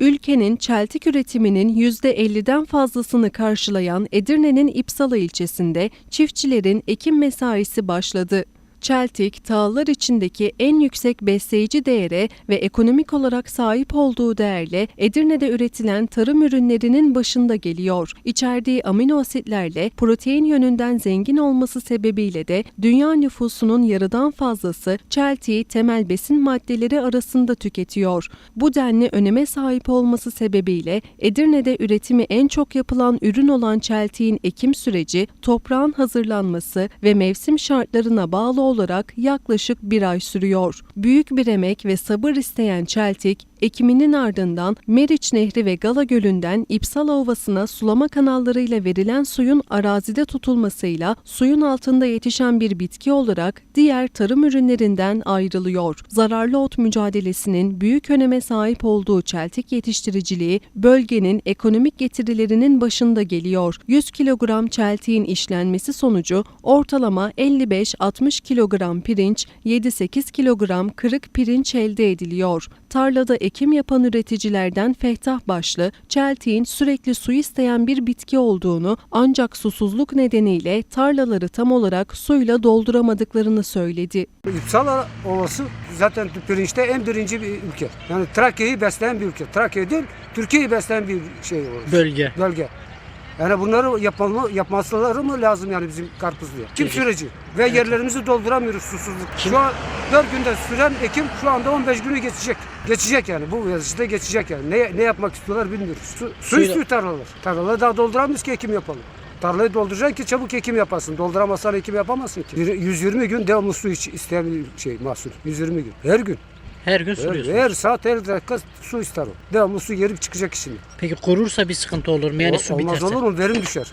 Ülkenin çeltik üretiminin %50'den fazlasını karşılayan Edirne'nin İpsala ilçesinde çiftçilerin ekim mesaisi başladı. Çeltik, tağlar içindeki en yüksek besleyici değere ve ekonomik olarak sahip olduğu değerle Edirne'de üretilen tarım ürünlerinin başında geliyor. İçerdiği amino asitlerle protein yönünden zengin olması sebebiyle de dünya nüfusunun yarıdan fazlası çeltiği temel besin maddeleri arasında tüketiyor. Bu denli öneme sahip olması sebebiyle Edirne'de üretimi en çok yapılan ürün olan çeltiğin ekim süreci, toprağın hazırlanması ve mevsim şartlarına bağlı olarak yaklaşık bir ay sürüyor. Büyük bir emek ve sabır isteyen çeltik, ekiminin ardından Meriç Nehri ve Gala Gölü'nden İpsala Ovası'na sulama kanallarıyla verilen suyun arazide tutulmasıyla suyun altında yetişen bir bitki olarak diğer tarım ürünlerinden ayrılıyor. Zararlı ot mücadelesinin büyük öneme sahip olduğu çeltik yetiştiriciliği bölgenin ekonomik getirilerinin başında geliyor. 100 kilogram çeltiğin işlenmesi sonucu ortalama 55-60 kilogram pirinç, 7-8 kilogram kırık pirinç elde ediliyor. Tarlada ekim yapan üreticilerden Fehtah Başlı, çeltiğin sürekli su isteyen bir bitki olduğunu ancak susuzluk nedeniyle tarlaları tam olarak suyla dolduramadıklarını söyledi. İpsala Ovası zaten pirinçte en birinci bir ülke. Yani Trakya'yı besleyen bir ülke. Trakya değil, Türkiye'yi besleyen bir şey orası. Bölge. Bölge. Yani bunları yapmalı, yapmaları mı lazım yani bizim karpuzluya? Kim süreci? Ve yerlerimizi dolduramıyoruz susuzluk. Şu an 4 günde süren ekim şu anda 15 günü geçecek. Geçecek yani bu yazıcıda geçecek yani. Ne, ne yapmak istiyorlar bilmiyoruz. Su, su istiyor tarlalar. Tarlaları daha dolduramıyoruz ki ekim yapalım. Tarlayı dolduracaksın ki çabuk ekim yapasın. Dolduramazsan ekim yapamazsın ki. Bir- 120 gün devamlı su iç, isteyen şey mahsul. 120 gün. Her gün. Her gün Her, sürüyorsunuz. her saat her dakika su ister o. Devamlı su gelip çıkacak işini. Peki kurursa bir sıkıntı olur mu? Yani O- su Olmaz biterse. olur mu? Verim düşer.